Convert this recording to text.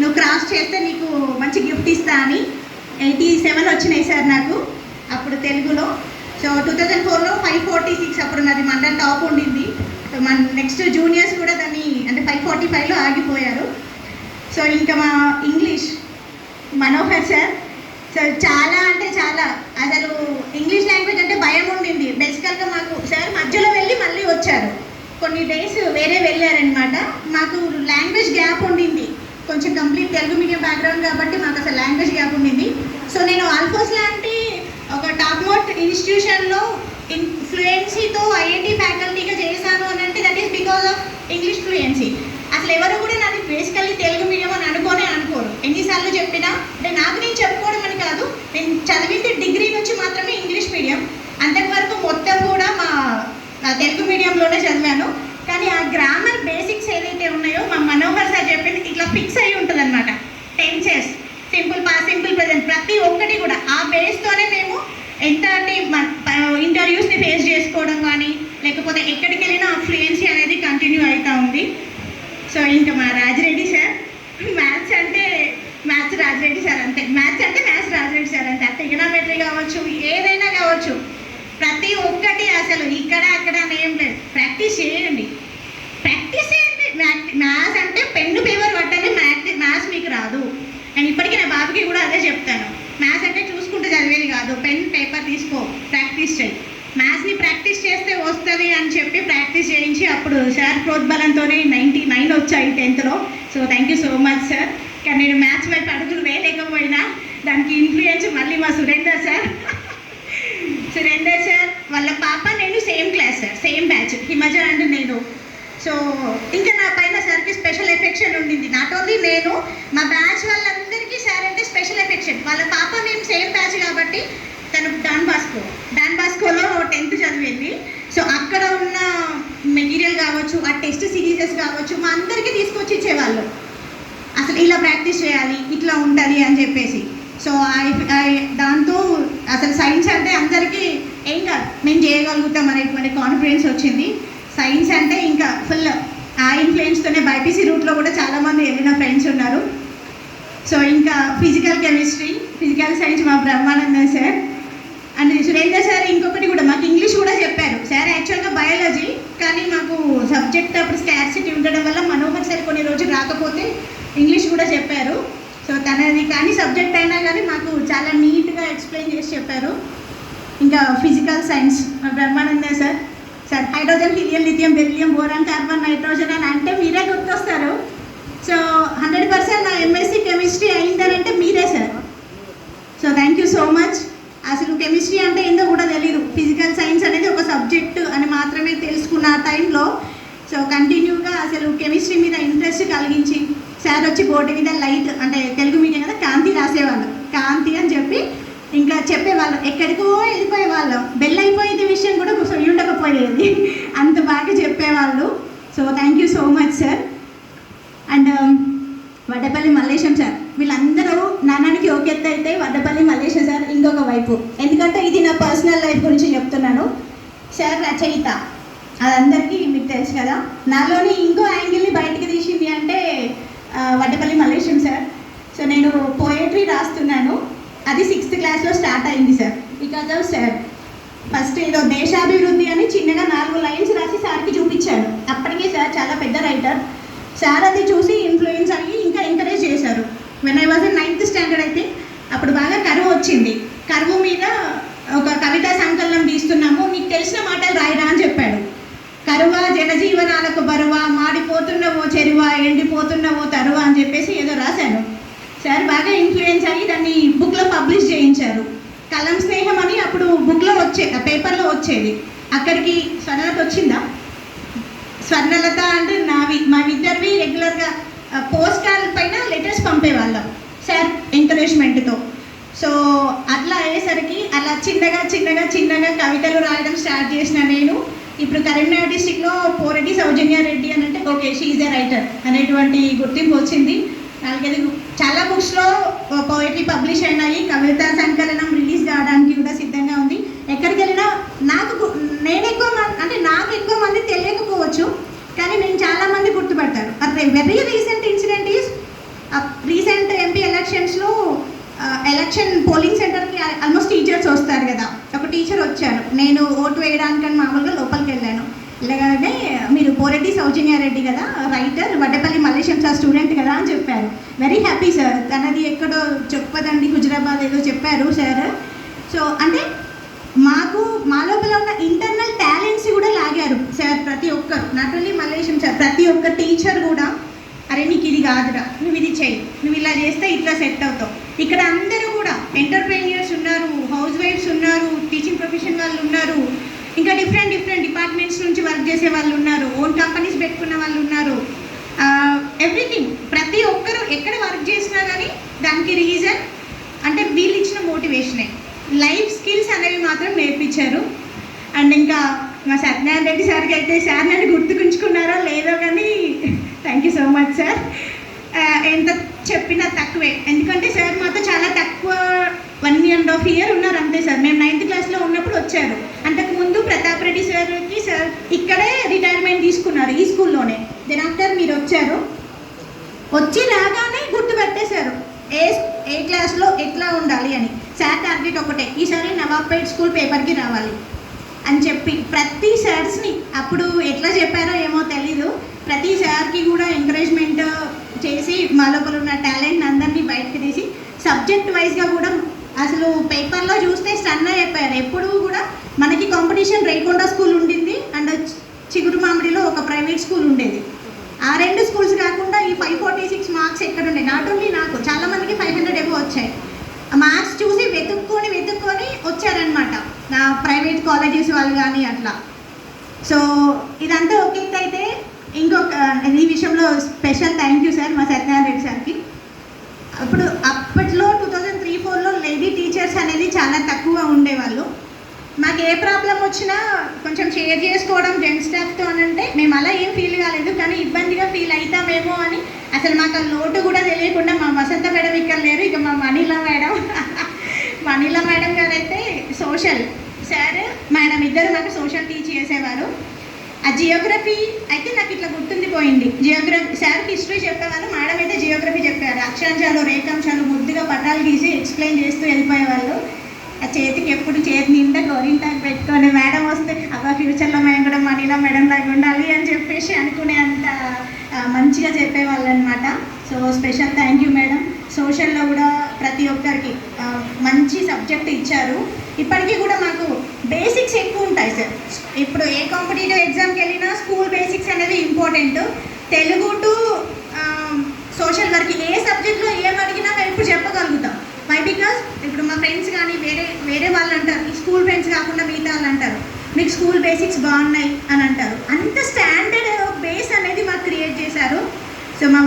నువ్వు క్రాస్ చేస్తే నీకు మంచి గిఫ్ట్ ఇస్తా అని ఎయిటీ సెవెన్ వచ్చినాయి సార్ నాకు అప్పుడు తెలుగులో. సో టూ థౌజండ్ ఫోర్లో ఫైవ్ ఫార్టీ సిక్స్ అప్పుడు నాది మండల టాప్ ఉండింది. సో మన నెక్స్ట్ జూనియర్స్ కూడా దాన్ని అంటే ఫైవ్ ఫార్టీ ఫైవ్లో ఆగిపోయారు. సో ఇంకా మా ఇంగ్లీష్ మనోహర్ సార్. సో చాలా అంటే చాలా. అసలు ఇంగ్లీష్ లాంగ్వేజ్ అంటే భయం ఉండింది. బేసికల్గా మాకు సార్ మధ్యలో వెళ్ళి మళ్ళీ వచ్చారు. కొన్ని డేస్ వేరే వెళ్ళారనమాట మాకు లాంగ్వేజ్ గ్యాప్ ఉండింది. కొంచెం కంప్లీట్ తెలుగు మీడియం బ్యాక్గ్రౌండ్ కాబట్టి మాకు అసలు లాంగ్వేజ్ గ్యాప్ ఉండింది. సో నేను ఆల్ఫోస్ లాంటి ఒక టాప్ మోట్ ఇన్స్టిట్యూషన్లో ఫ్లూయెన్సీతో ఐఐటి ఫ్యాకల్టీగా చేశాను అని అంటే that is because of English fluency అసలు ఎవరు కూడా నాది బేసికల్లీ తెలుగు మీడియం అని అనుకోనే అనుకోరు ఎన్నిసార్లు చెప్పినా అంటే నాకు నేను చెప్పుకోవడం అని కాదు నేను చదివింది డిగ్రీ నుంచి మాత్రమే ఇంగ్లీష్ మీడియం అంతవరకు మొత్తం కూడా మా నా తెలుగు మీడియంలోనే చదివాను కానీ ఆ గ్రామర్ బేసిక్స్ ఏదైతే ఉన్నాయో మా మనోహర్ సార్ చెప్పింది ఇట్లా ఫిక్స్ అయి ఉంటుంది అనమాట tenses simple past simple present ప్రతి ఒక్కటి కూడా. ఆ బేస్తోనే మేము ఎంత అంటే ఇంటర్వ్యూస్ని ఫేస్ చేసుకోవడం కానీ లేకపోతే ఎక్కడికి వెళ్ళినా ఫ్లూయెన్సీ అనేది కంటిన్యూ అవుతూ ఉంది. సో ఇంకా మా రాజిరెడ్డి సార్. మ్యాథ్స్ అంటే మ్యాథ్స్ రాజిరెడ్డి సార్ అంతే. మ్యాథ్స్ అంటే మ్యాథ్స్ రాజిరెడ్డి సార్ అంతే. ట్రిగనోమెట్రీ కావచ్చు ఏదైనా కావచ్చు. ప్రతి ఒక్కటి అసలు ఇక్కడ అక్కడ అని ఏం లేదు. ప్రాక్టీస్ చేయండి. ప్రాక్టీస్ చేయండి. మ్యాథ్స్ అంటే పెన్ను పేపర్ పట్టండి మ్యాథ్ మ్యాథ్స్ మీకు రాదు నేను ఇప్పటికీ నా బాబుకి కూడా అదే చెప్తాను మ్యాథ్స్ అంటే చూసుకుంటూ చదివేది కాదు పెన్ పేపర్ తీసుకో. ప్రాక్టీస్ చేయి. మ్యాథ్స్ని ప్రాక్టీస్ చేస్తే వస్తుంది అని చెప్పి ప్రాక్టీస్ చేయించి అప్పుడు సార్ ప్రోద్బలంతోనే నైంటీ నైన్ వచ్చాయి టెన్త్లో so thank you so much sir కానీ నేను మ్యాథ్స్ వైపు అడుగులు వేయలేకపోయినా. దానికి ఇన్ఫ్లుయెన్స్ మళ్ళీ మా సురేందర్ సార్ సురేందర్ సార్ వాళ్ళ పాప నేను same class sir same batch Himaja and నేను. సో ఇంకా నా పైన సార్కి స్పెషల్ ఎఫెక్షన్ ఉండింది. నాట్ ఓన్లీ నేను మా బ్యాచ్ వాళ్ళందరికీ సార్ అంటే స్పెషల్ ఎఫెక్షన్ వాళ్ళ పాప మేము సేమ్ బ్యాచ్ కాబట్టి తను డాన్ బాస్కో. డాన్ బాస్కోలో టెన్త్ చదివింది. సో అక్కడ ఉన్న మెటీరియల్ కావచ్చు ఆ టెస్ట్ సిరీసెస్ కావచ్చు మా అందరికీ తీసుకొచ్చి ఇచ్చేవాళ్ళు. అసలు ఇలా ప్రాక్టీస్ చేయాలి ఇట్లా ఉండాలి అని చెప్పేసి. సో ఐ- ఐ- దాంతో అసలు సైన్స్ అంటే అందరికీ ఏం కాదు మేము చేయగలుగుతాం అనేటువంటి కాన్ఫిడెన్స్ వచ్చింది. సైన్స్ అంటే ఇంకా ఫుల్ ఆ ఇన్ఫ్లుయెన్స్తోనే బైపీసీ రూట్లో కూడా చాలామంది వెళ్ళిన ఫ్రెండ్స్ ఉన్నారు. సో ఇంకా ఫిజికల్ కెమిస్ట్రీ ఫిజికల్ సైన్స్ మా బ్రహ్మానందం సార్ సార్. ఇంకొకటి కూడా మాకు ఇంగ్లీష్ కూడా చెప్పారు. సార్ యాక్చువల్గా బయాలజీ కానీ మాకు సబ్జెక్ట్ అప్పుడు స్కార్సిటీ ఉండడం వల్ల మనోహర్ సార్ కొన్ని రోజులు రాకపోతే ఇంగ్లీష్ కూడా చెప్పారు. సో తనది కానీ సబ్జెక్ట్ అయినా కానీ మాకు చాలా నీట్గా ఎక్స్ప్లెయిన్ చేసి చెప్పారు. ఇంకా ఫిజికల్ సైన్స్ మా Brahmananda sir. Sir hydrogen helium lithium beryllium boron carbon nitrogen అని అంటే మీరే గుర్తొస్తారు. సో హండ్రెడ్ పర్సెంట్ నా ఎంఎస్సీ కెమిస్ట్రీ అయిందనంటే మీరే sir. So thank you so much అసలు కెమిస్ట్రీ అంటే ఏందో కూడా తెలియదు ఫిజికల్ సైన్స్ అనేది ఒక సబ్జెక్ట్ అని మాత్రమే తెలుసుకున్న ఆ టైంలో సో కంటిన్యూగా అసలు కెమిస్ట్రీ మీద ఇంట్రెస్ట్ కలిగించి సార్ వచ్చి బోర్డు మీద లైట్ అంటే తెలుగు మీడియం కదా కాంతి రాసేవాళ్ళు. కాంతి అని చెప్పి ఇంకా చెప్పేవాళ్ళం. ఎక్కడికో వెళ్ళిపోయే వాళ్ళం బెల్ అయిపోయేది విషయం కూడా సో ఉండకపోయేది. అంత బాగా చెప్పేవాళ్ళు. So thank you so much sir and Vaddapalli Mallesham sir వైపు. ఎందుకంటే ఇది నా పర్సనల్ లైఫ్ గురించి చెప్తున్నాను. సార్ రచయిత. అదందరికీ మీకు తెలుసు కదా. నాలోని ఇంకో యాంగిల్ని బయటికి తీసింది అంటే వడ్డపల్లి మల్లేశం సార్. సో నేను పోయట్రీ రాస్తున్నాను. అది సిక్స్త్ క్లాస్లో స్టార్ట్ అయింది sir. Because of sir. First ఏదో దేశాభివృద్ధి అని చిన్నగా నాలుగు లైన్స్ రాసి సార్కి చూపించాను. అప్పటికే సార్ చాలా పెద్ద రైటర్ సార్ అది చూసి ఇన్ఫ్లుయెన్స్ అయ్యి ఇంకా ఎంకరేజ్ చేశారు. When I was ninth standard అయితే అప్పుడు బాగా కరువు వచ్చింది. కరువు మీద ఒక కవితా సంకలనం తీస్తున్నాము. నీకు తెలిసిన మాటలు రాయరా అని చెప్పాడు. కరువ జనజీవనాలకు బరువా మాడిపోతున్నవో చెరువా ఎండిపోతున్నవో తరువ అని చెప్పేసి ఏదో రాశాను. సార్ బాగా ఇన్ఫ్లుయెన్స్ అయ్యి దాన్ని బుక్లో పబ్లిష్ చేయించారు. కలం స్నేహం అని అప్పుడు బుక్లో వచ్చే పేపర్లో వచ్చేది. అక్కడికి స్వర్ణలత వచ్చిందా? స్వర్ణలత అంటే నావి మా ఇద్దరివి రెగ్యులర్గా పోస్ట్ కార్డ్ పైన లెటర్స్ పంపేవాళ్ళం. సార్ ఎంకరేజ్మెంట్తో సో అట్లా అయ్యేసరికి అలా చిన్నగా చిన్నగా చిన్నగా కవితలు రాయడం స్టార్ట్ చేసిన నేను. ఇప్పుడు కరీంనగర్ డిస్టిక్లో పోరెడ్డి సౌజన్య రెడ్డి అని అంటే ఓకే షీఈ్ ఎ రైటర్ అనేటువంటి గుర్తింపు వచ్చింది. అలాగే చాలా బుక్స్లో పోయిటరీ పబ్లిష్ అయినాయి. కవిత సంకలనం రిలీజ్ కావడానికి కూడా సిద్ధంగా ఉంది. ఎక్కడికి వెళ్ళినా నాకు నేను ఎక్కువ మంది అంటే నాకు ఎక్కువ మంది తెలియకపోవచ్చు. కానీ నేను చాలా మంది గుర్తుపడతారు. అదే వెరీ రీసెంట్ టీచర్ వచ్చారు. నేను ఓటు వేయడానికని మామూలుగా లోపలికి వెళ్ళాను. వెళ్ళగానే మీరు పోరెడ్డి సౌజన్యారెడ్డి కదా writer Vaddapalli Mallesham sir student కదా అని చెప్పారు. వెరీ హ్యాపీ సార్ తనది ఎక్కడో చెప్పదండి హుజరాబాద్ ఏదో చెప్పారు సార్ సో అంటే మాకు మా లోపల ఉన్న ఇంటర్నల్ టాలెంట్స్ కూడా లాగారు సార్ ప్రతి ఒక్కరు. నాట్ ఓన్లీ మలేషియం సార్ ప్రతి ఒక్క టీచర్ కూడా అరే నీకు ఇది కాదురా నువ్వు ఇది చెయ్యి. నువ్వు ఇలా చేస్తే ఇట్లా సెట్ అవుతావు. ఇక్కడ అందరూ కూడా ఎంటర్ప్రెన్యూర్స్ ఉన్నారు హౌస్ వైఫ్స్ ఉన్నారు టీచింగ్ ప్రొఫెషన్ వాళ్ళు ఉన్నారు. ఇంకా డిఫరెంట్ డిఫరెంట్ డిపార్ట్మెంట్స్ నుంచి వర్క్ చేసే వాళ్ళు ఉన్నారు ఓన్ కంపెనీస్ పెట్టుకున్న వాళ్ళు ఉన్నారు. ఎవ్రీథింగ్ ప్రతి ఒక్కరు ఎక్కడ వర్క్ చేసినా కానీ దానికి రీజన్ అంటే వీళ్ళు ఇచ్చిన మోటివేషనే. లైఫ్ స్కిల్స్ అనేవి మాత్రం నేర్పించారు. అండ్ ఇంకా మా సత్యనారాయణ రెడ్డి సార్కి అయితే సార్ నన్ను గుర్తుకుంచుకున్నారో లేదో కానీ thank you so much sir ఎంత చెప్పినా తక్కువే. ఎందుకంటే సార్ మాతో చాలా తక్కువ వన్ అండ్ హాఫ్ ఇయర్ ఉన్నారు అంతే సార్. మేము నైన్త్ క్లాస్లో ఉన్నప్పుడు వచ్చారు. అంతకుముందు ప్రతాప్ రెడ్డి సార్కి సార్ ఇక్కడే రిటైర్మెంట్ తీసుకున్నారు ఈ స్కూల్లోనే దెన్ ఆఫ్టర్ మీరు వచ్చారు వచ్చి రాగానే గుర్తుపెట్టేశారు ఏ ఏ క్లాస్లో ఎట్లా ఉండాలి అని. సార్ టార్గెట్ ఒకటే ఈసారి నవాబ్పేట్ స్కూల్ పేపర్కి రావాలి అని చెప్పి. ప్రతి సార్స్ని అప్పుడు ఎట్లా చెప్పారో ఏమో తెలీదు. ప్రతి సార్కి కూడా ఎంకరేజ్మెంట్ చేసి మా లోపల ఉన్న టాలెంట్ అందరినీ బయటకు తీసి సబ్జెక్ట్ వైజ్గా కూడా అసలు పేపర్లో చూస్తే స్టన్ అయిపోయారు ఎప్పుడు కూడా మనకి కాంపిటీషన్ రేకొండ స్కూల్ ఉండింది. అండ్ చిగురు మామిడిలో ఒక ప్రైవేట్ స్కూల్ ఉండేది. ఆ రెండు స్కూల్స్ కాకుండా ఈ ఫైవ్ ఫార్టీ సిక్స్ మార్క్స్ ఎక్కడ ఉన్నాయి నాట్ ఓన్లీ నాకు చాలా మందికి ఫైవ్ హండ్రెడ్ ఎబో వచ్చాయి. మార్క్స్ చూసి వెతుక్కొని వెతుక్కొని వచ్చారనమాట నా ప్రైవేట్ కాలేజెస్ వాళ్ళు కానీ అట్లా. సో ఇదంతా ఒక అయితే ఇంకొక ఈ విషయంలో స్పెషల్ థ్యాంక్ యూ సార్ మా సత్యనారాయణ రెడ్డి సార్కి. అప్పుడు అప్పట్లో టూ థౌజండ్ టీచర్స్ అనేది చాలా తక్కువ ఉండేవాళ్ళు. మాకు ఏ ప్రాబ్లం వచ్చినా కొంచెం షేర్ చేసుకోవడం జెంట్ స్టాఫ్తో అని అంటే మేము అలా ఏం ఫీల్ కాలేదు. కానీ ఇబ్బందిగా ఫీల్ అవుతామేమో అని అసలు మాకు ఆ లోటు కూడా తెలియకుండా మా వసంత మేడం ఇక్కడ లేరు. ఇక మా మనీలా మేడం. మనీలా మేడం గారు అయితే సోషల్ సార్ మేడం ఇద్దరు నాకు సోషల్ టీచ్ చేసేవారు. ఆ జియోగ్రఫీ అయితే నాకు ఇట్లా గుర్తుండిపోయింది. జియోగ్రఫీ సార్కి హిస్టరీ చెప్పేవాళ్ళు మేడం అయితే జియోగ్రఫీ చెప్పారు. అక్షాంశాలు రేఖాంశాలు పటాలు గీసి ఎక్స్ప్లెయిన్ చేస్తూ వెళ్ళిపోయేవాళ్ళు. ఆ చేతికి ఎప్పుడు చేతి నిండా గోరింటాకు పెట్టుకొని మేడం వస్తే అబ్బా ఫ్యూచర్లో మేము కూడా మనీలో మేడం లాగా ఉండాలి అని చెప్పేసి అనుకునే అంత మంచిగా చెప్పేవాళ్ళు అనమాట so special thank you madam. సోషల్లో కూడా ప్రతి ఒక్కరికి మంచి సబ్జెక్ట్ ఇచ్చారు. ఇప్పటికీ కూడా మాకు బేసిక్స్ ఎక్కువ ఉంటాయి సార్ ఇప్పుడు ఏ కాంపిటేటివ్ ఎగ్జామ్కి వెళ్ళినా స్కూల్ బేసిక్స్ అనేది important Telugu to social work ఏ సబ్జెక్ట్లో ఏం అడిగినా మేము ఇప్పుడు చెప్పగలుగుతాం వై బికాస్ ఇప్పుడు మా ఫ్రెండ్స్ కానీ వేరే వాళ్ళు అంటారు. ఈ స్కూల్ ఫ్రెండ్స్ కాకుండా మిగతా వాళ్ళు అంటారు. మీకు స్కూల్ బేసిక్స్ బాగున్నాయి అని అంటారు. అంత స్టాండర్డ్ బేస్ అనేది మాకు క్రియేట్ చేశారు. సో మా